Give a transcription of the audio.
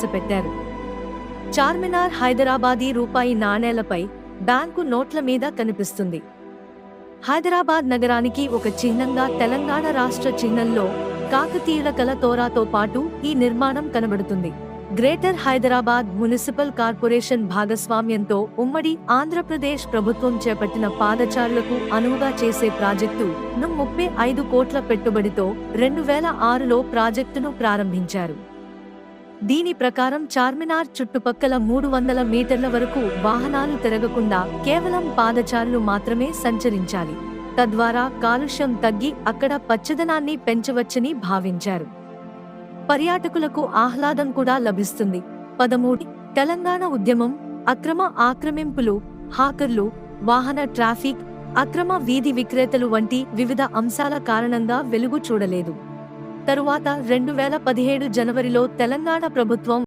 ప్రవేశపెట్టారు చార్మినార్ హైదరాబాదీ రూపాయి నాణేలపై బ్యాంకు నోట్ల మీద కనిపిస్తుంది. హైదరాబాద్ నగరానికి ఒక చిహ్నంగా తెలంగాణ రాష్ట్ర చిహ్నంలో కాకతీయుల కల తోరాతో పాటు ఈ నిర్మాణం కనబడుతుంది. గ్రేటర్ హైదరాబాద్ మున్సిపల్ కార్పొరేషన్ భాగస్వామ్యంతో ఉమ్మడి ఆంధ్రప్రదేశ్ ప్రభుత్వం చేపట్టిన పాదచారులకు అనువుగా చేసే ప్రాజెక్టు ను ముప్పై ఐదు కోట్ల పెట్టుబడితో రెండు వేల ఆరులో ప్రాజెక్టును ప్రారంభించారు. దీని ప్రకారం చార్మినార్ చుట్టుపక్కల మూడు వందల మీటర్ల వరకు వాహనాలు తిరగకుండా కేవలం పాదచారులు మాత్రమే సంచరించాలి. తద్వారా కాలుష్యం తగ్గి అక్కడ పచ్చదనాన్ని పెంచవచ్చని భావించారు. పర్యాటకులకు ఆహ్లాదం కూడా లభిస్తుంది. పదమూడు తెలంగాణ ఉద్యమం అక్రమ ఆక్రమింపులు హాకర్లు వాహన ట్రాఫిక్ అక్రమ వీధి విక్రేతలు వంటి వివిధ అంశాల కారణంగా వెలుగు చూడలేదు. తరువాత రెండు వేల పదిహేడు జనవరిలో తెలంగాణ ప్రభుత్వం